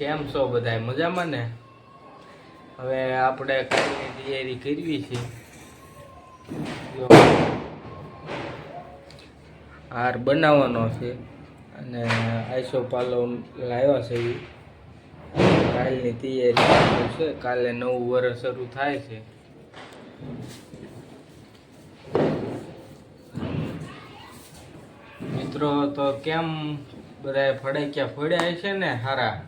કેમ છો બધા મજામાં ને? હવે આપણે કાલની તૈયારી કરવી છે. હાર બનાવવાનો છે અને આઈસો પાલો લાવ્યા છે. કાલની તૈયારી છે. કાલે નવું વર્ષ શરૂ થાય છે. મિત્રો, તો કેમ બધા ફળે ક્યાં ફળ્યા છે ને? હારા.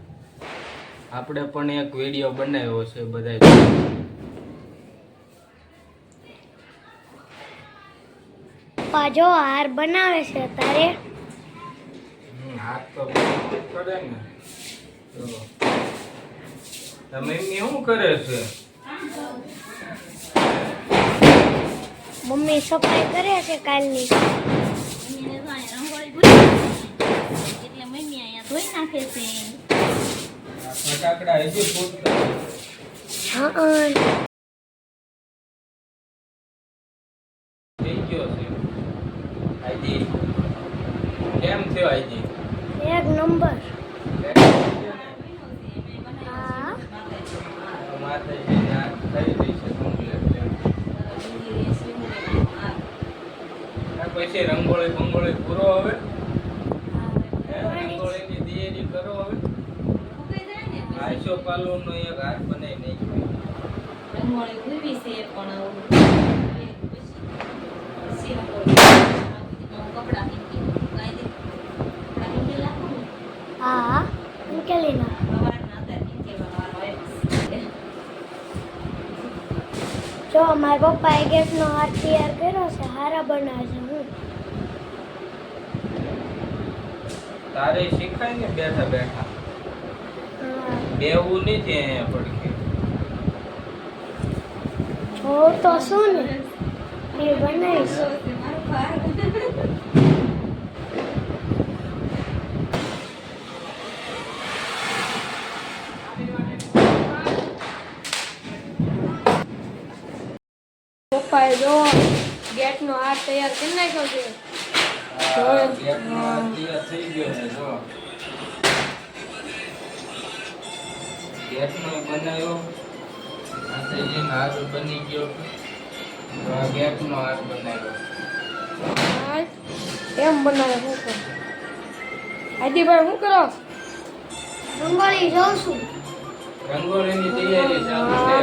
આપણે પણ એક વીડિયો બનાવ્યો છે બધા પાજો જો હાર બનાવે છે તારે હાથ તો કરે ને. તમે મમ્મી શું કરે છે? મમ્મી સફાઈ કરે છે કાલની? રંગોળી એટલે મમ્મી અહીંયા ધોઈ નાખે છે. ફટાકડા હજી ફૂટતા હા થઈ ગયો છે આજી કેમ થયો આજી એક નંબર. હા. થઈ ગઈ છે complete. પછી રંગોળી બંગોળી પૂરો હવે હે? રંગોળીની તૈયારી કરો હવે આઈસો પાલોનો એક હાર બનાવી નાખ્યો રંગોળી પૂરવી છે પણ પછી કપડા મીંકી કપડા મીંકી લાગુ ને હા મૂકેલી ના સવારના હતા મીંકીમાં વારો આવ્યો છે. જો મારા પપ્પાએ ગેસનો હાર તૈયાર કર્યો છે હારા બનાવે છે હું તારે શીખાય ને બેઠા બેઠા હા બેવું નથી અહીંયા પડખે. જો તો શું ને? એ બનાવીશ પપ્પાએ જો ગેટનો હાર તૈયાર કરી નાખ્યો છે. ગેટનો હાર તૈયાર થઈ ગયો છે જો. ગેટનો બનાવ્યો. માતાજીનો હાથ બની ગયો. તો આ ગેટનો હાથ બનાવ્યો. એમ બનાવે શું કરો આદિભાઈ શું કરો? રંગોળી જોઉં છું. રંગોળીની તૈયારી ચાલુ છે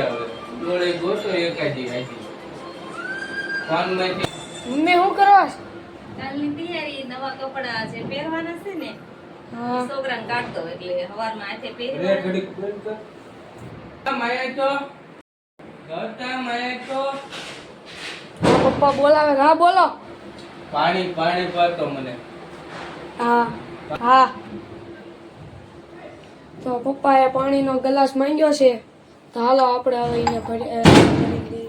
હવે. ગોતો એકાદી આજી ફોનમાંથી મમ્મી શું કરો? ચાલની તૈયારી નવા કપડા જે પહેરવાના છે ને છોકરાને કાઢતો એટલે સવારમાં હાથે માયા તો માયા તો. પપ્પા બોલાવે હા બોલો. પાણી પાણી પાતો મને. હા હા. તો પપ્પાએ પાણીનો ગ્લાસ માંગ્યો છે. તો હાલો આપણે હવે એને ભરી ભરી દઈએ.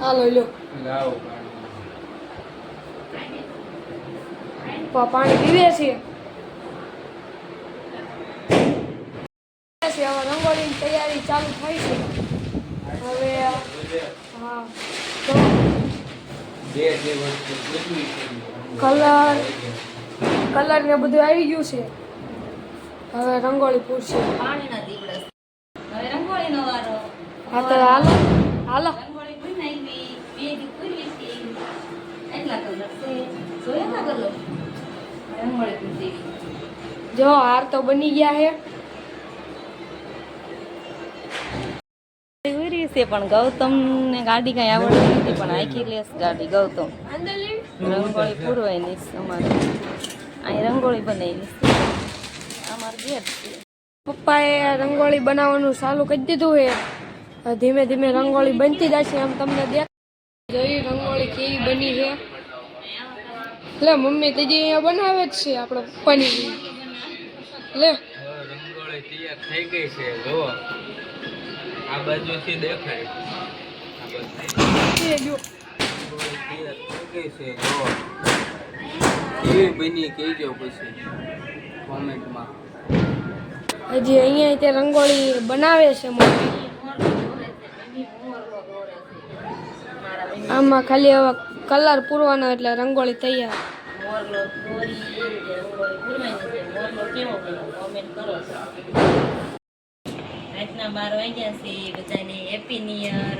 હાલો લ્યો. લાવો પાણી પપ્પા પાણી પીવે છે. છે, હવે રંગોળીની તૈયારી ચાલુ થાય છે. હવે હા. તો કલર કલર ને બધું આવી ગયું છે. હવે રંગોળી પૂરશે. પાણીના દીવડા. હવે રંગોળીનો વારો. હા તો હાલો હાલો. રંગોળી પૂરી નાખી બે દી પૂરી છે એટલા કલર છે. જોયા ના કલર? રંગોળી જો હાર તો બની ગયા છે છે પણ ગૌતમ ને ગાડી કઈ આવડતી નથી પણ આખી લેસ ગાડી ગૌતમ. રંગોળી પૂરવાની અમારે. અહીં રંગોળી બનાવી ગેટ પપ્પાએ રંગોળી બનાવવાનું ચાલુ કરી દીધું છે ધીમે ધીમે રંગોળી બનતી જશે એમ તમને દેખ જોઈ રંગોળી કેવી બની છે? લે મમ્મી તેજી અહીંયા બનાવે જ છે આપણા પપ્પાની લે. રંગોળી તૈયાર થઈ ગઈ છે જો આ બાજુથી દેખાય. બાજુ એ જો. તૈયાર થઈ ગઈ છે જો કેવી બની કહેજો પછી કોમેન્ટમાં. હજી અહીંયા તે રંગોળી બનાવે છે મમ્મી. આમાં ખાલી હવે કલર પૂરવાનો એટલે રંગોળી તૈયાર. દોરી રાતના બાર વાગ્યા છે બધાને હેપી નિયર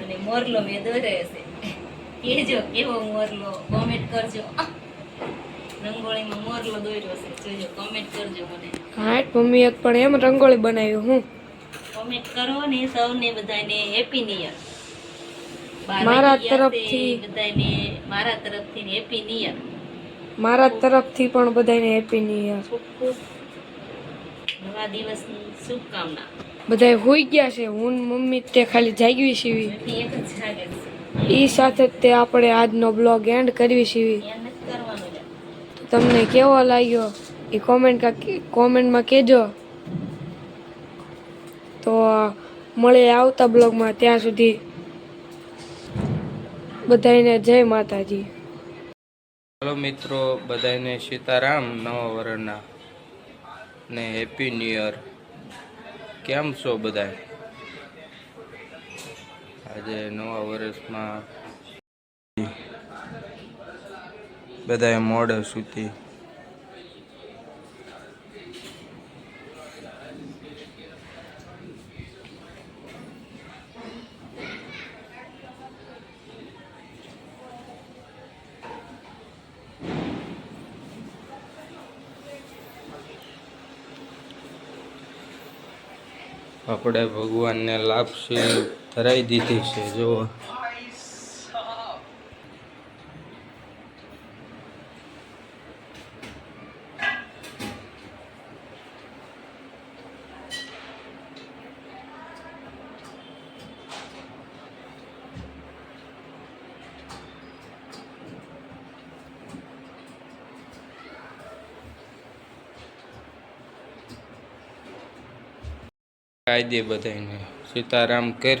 અને મોરલો મેં દોર્યો છે. કેજો કેવો મોરલો કોમેન્ટ કરજો. રંગોળીમાં મોરલો દોર્યો છે. જોજો કોમેન્ટ કરજો મને. હા એક પણ એમ રંગોળી બનાવી હું? કોમેન્ટ કરો ને સૌને બધાને હેપી ન્યુ યર મારા તરફથી- બધાને મારા તરફથી હેપી ન્યુ યર મારા તરફથી પણ બધાને હેપી ન્યુ યર ખૂબ ખૂબ નવા દિવસની શુભકામના. બધા હોઈ ગયા છે. હું મમ્મી તે ખાલી જાગવી સીવી. એ સાથે તે આપણે આજનો બ્લોગ એન્ડ કરવી સીવી. તમને કેવો લાગ્યો? એ કોમેન્ટ કોમેન્ટમાં કહેજો તો મળે આવતા બ્લોગમાં ત્યાં સુધી બધાને જય માતાજી. ચાલો મિત્રો બધાને સીતારામ નવા વર્ષના ને હેપી ન્યુ યર કેમ છો બધા આજે નવા વર્ષમાં બધાએ મોડે સુધી આપણે ભગવાનને લાપસી ધરાઈ દીધી છે જો કાયદે બધાને સીતારામ કર.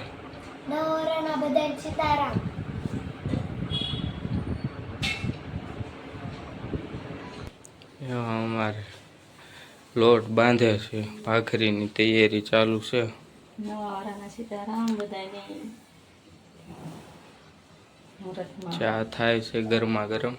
નવરાના બધા સીતારામ. અમારે લોટ બાંધે છે ભાખરીની તૈયારી ચાલુ છે. ચા થાય છે ગરમા ગરમ.